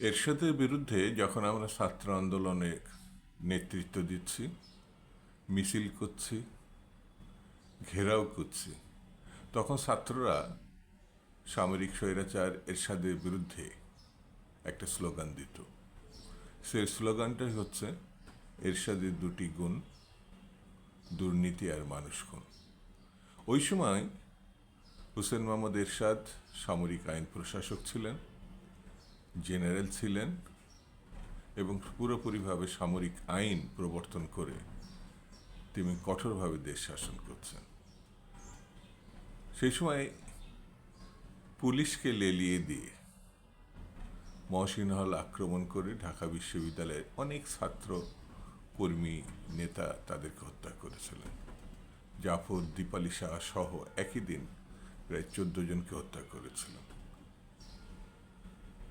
এরশাদের বিরুদ্ধে যখন আমরা ছাত্র আন্দোলনে নেতৃত্ব দিচ্ছি, মিছিল করছি, ঘেরাও করছি, তখন ছাত্ররা সামরিক স্বৈরাচার এরশাদের বিরুদ্ধে একটা স্লোগান দিত। সেই স্লোগানটাই হচ্ছে, এরশাদের দুটি গুণ, দুর্নীতি আর মানুষ খুন। ওই সময় হুসেন মোহাম্মদ এরশাদ সামরিক আইন প্রশাসক ছিলেন। জেনারেল ছিলেন এবং পুরোপুরিভাবে সামরিক আইন প্রবর্তন করে তিনি কঠোরভাবে দেশ শাসন করছেন। সেই সময় পুলিশকে লেলিয়ে দিয়ে মহসিন হল আক্রমণ করে ঢাকা বিশ্ববিদ্যালয়ের অনেক ছাত্র, কর্মী, নেতা তাদেরকে হত্যা করেছিলেন। জাফর দীপালি শাহ সহ একই দিন প্রায় চোদ্দ জনকে হত্যা করেছিলেন।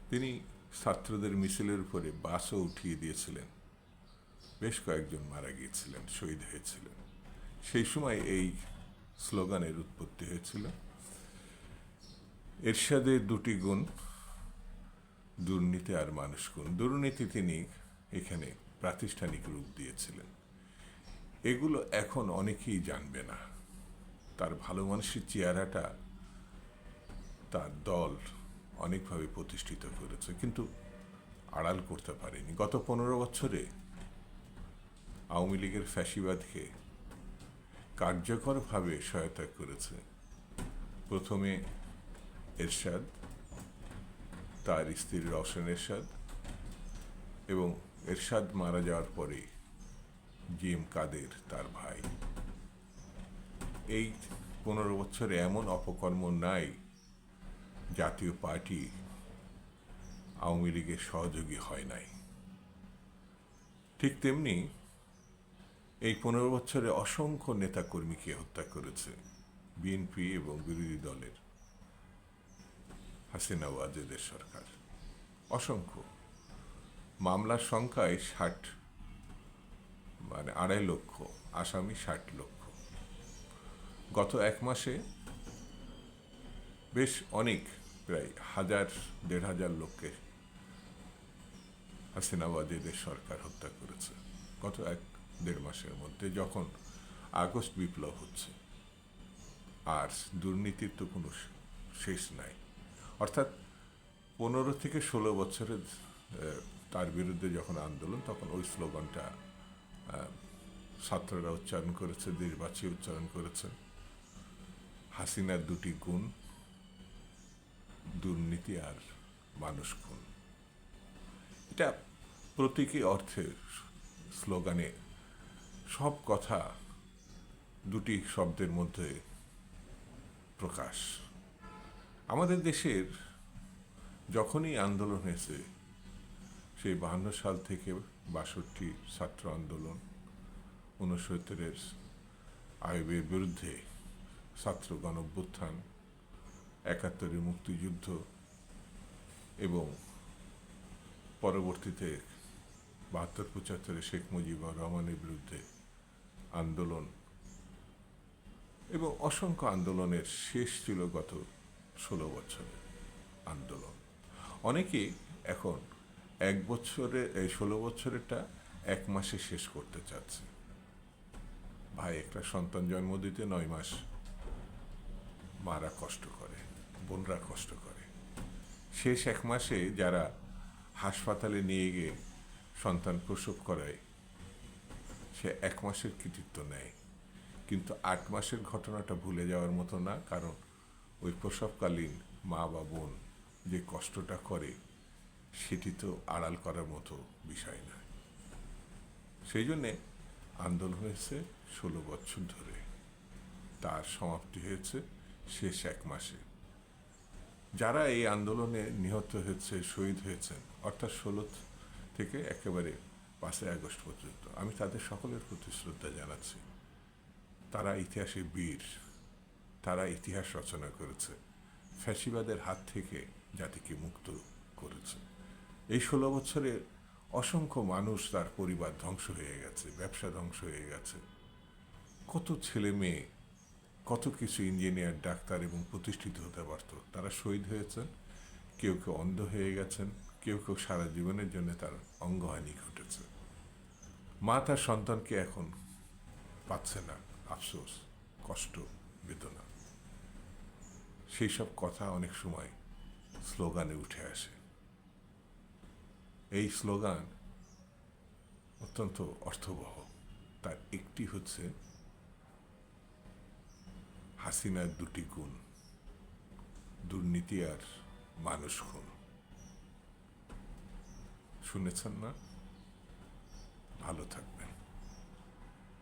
তিনি ছাত্রদের মিছিলের উপরে বাসও উঠিয়ে দিয়েছিলেন। বেশ কয়েকজন মারা গিয়েছিলেন, শহীদ হয়েছিলেন। সেই সময় এই স্লোগানের উৎপত্তি হয়েছিল এরশাদের দুটি গুণ, দুর্নীতি আর মানুষ গুণ। দুর্নীতি তিনি এখানে প্রাতিষ্ঠানিক রূপ দিয়েছিলেন। এগুলো এখন অনেকেই জানবে না। তার ভালো মানুষের চেহারাটা, তার দল অনেকভাবে প্রতিষ্ঠিত করেছে, কিন্তু আড়াল করতে পারেনি। গত পনেরো বছরে আওয়ামী লীগের ফ্যাসিবাদকে কার্যকরভাবে সহায়তা করেছে। প্রথমে এরশাদ, তার স্ত্রী রওশন এরশাদ এবং এরশাদ মারা যাওয়ার পরে জি এম কাদের, তার ভাই। এই পনেরো বছরে এমন অপকর্ম নাই জাতীয় পার্টি আওয়ামী লীগের সহযোগী হয় নাই। ঠিক তেমনি এই পনেরো বছরে অসংখ্য নেতাকর্মীকে হত্যা করেছে বিএনপি এবং বিরোধী দলের হাসিনা ওয়াজেদের সরকার। অসংখ্য। মামলার সংখ্যায় ষাট মানে আড়াই লক্ষ, আসামি ষাট লক্ষ। গত এক মাসে বেশ অনেক প্রায় হাজার, দেড় হাজার লোককে হাসিনাবাদীদের সরকার হত্যা করেছে গত এক, দেড় মাসের মধ্যে যখন আগস্ট বিপ্লব হচ্ছে। আর দুর্নীতির তো কোনো শেষ নাই। অর্থাৎ পনেরো থেকে ষোলো বছরের তার বিরুদ্ধে যখন আন্দোলন, তখন ওই স্লোগানটা ছাত্ররা উচ্চারণ করেছে, দেশবাসী উচ্চারণ করেছে। হাসিনার দুটি গুণ দুর্নীতি আর মানুষ খুন। এটা প্রতীকী অর্থে স্লোগানে সব কথা দুটি শব্দের মধ্যে প্রকাশ। আমাদের দেশের যখনই আন্দোলন হয়েছে, সেই বাহান্ন সাল থেকে বাষট্টি ছাত্র আন্দোলন, ঊনসত্তরের আয়বের বিরুদ্ধে ছাত্র গণভ্যুত্থান একাত্তরের মুক্তিযুদ্ধ এবং পরবর্তীতে বাহাত্তর, পঁচাত্তরে শেখ মুজিবুর রহমানের বিরুদ্ধে আন্দোলন এবং অসংখ্য আন্দোলনের শেষ ছিল গত ষোলো বছরের আন্দোলন। অনেকে এখন এক বছরে এই ষোলো বছরেরটা এক মাসে শেষ করতে চাচ্ছে। ভাই, একটা সন্তান জন্ম দিতে নয় মাস মারা কষ্ট করে। বোনরা কষ্ট করে। শেষ এক মাসে যারা হাসপাতালে নিয়ে গিয়ে সন্তান প্রসব করায়, সে এক মাসের কৃতিত্ব নেয়। কিন্তু আট মাসের ঘটনাটা ভুলে যাওয়ার মতো না, কারণ ওই প্রসবকালীন মা বা বোন যে কষ্টটা করে, সেটি তো আড়াল করার মতো বিষয় না। সেই জন্যে আন্দোলন হয়েছে ষোলো বছর ধরে। তার সমাপ্তি হয়েছে শেষ এক মাসে। যারা এই আন্দোলনে নিহত হয়েছে, শহীদ হয়েছেন, অর্থাৎ ষোলো থেকে একেবারে পাঁচই আগস্ট পর্যন্ত, আমি তাদের সকলের প্রতি শ্রদ্ধা জানাচ্ছি। তারা ইতিহাসে বীর, তারা ইতিহাস রচনা করেছে, ফ্যাসিবাদের হাত থেকে জাতিকে মুক্ত করেছে। এই ষোলো বছরে অসংখ্য মানুষ তার পরিবার ধ্বংস হয়ে গেছে, ব্যবসা ধ্বংস হয়ে গেছে। কত ছেলে মেয়ে কত কিছু ইঞ্জিনিয়ার, ডাক্তার এবং প্রতিষ্ঠিত হতে পারত। তারা শহীদ হয়েছেন, কেউ কেউ অন্ধ হয়ে গেছেন, কেউ কেউ সারা জীবনের জন্য তার অঙ্গহানি ঘটেছে। মা তার সন্তানকে এখন পাচ্ছে না, আফসোস, কষ্ট, বেদনা। সেই সব কথা অনেক সময় স্লোগানে উঠে আসে। এই স্লোগান অত্যন্ত অর্থবহ। তার একটি হচ্ছে হাসিনার দুটি গুণ দুর্নীতি আর মানুষ খুন। শুনেছেন না? ভালো থাকবেন।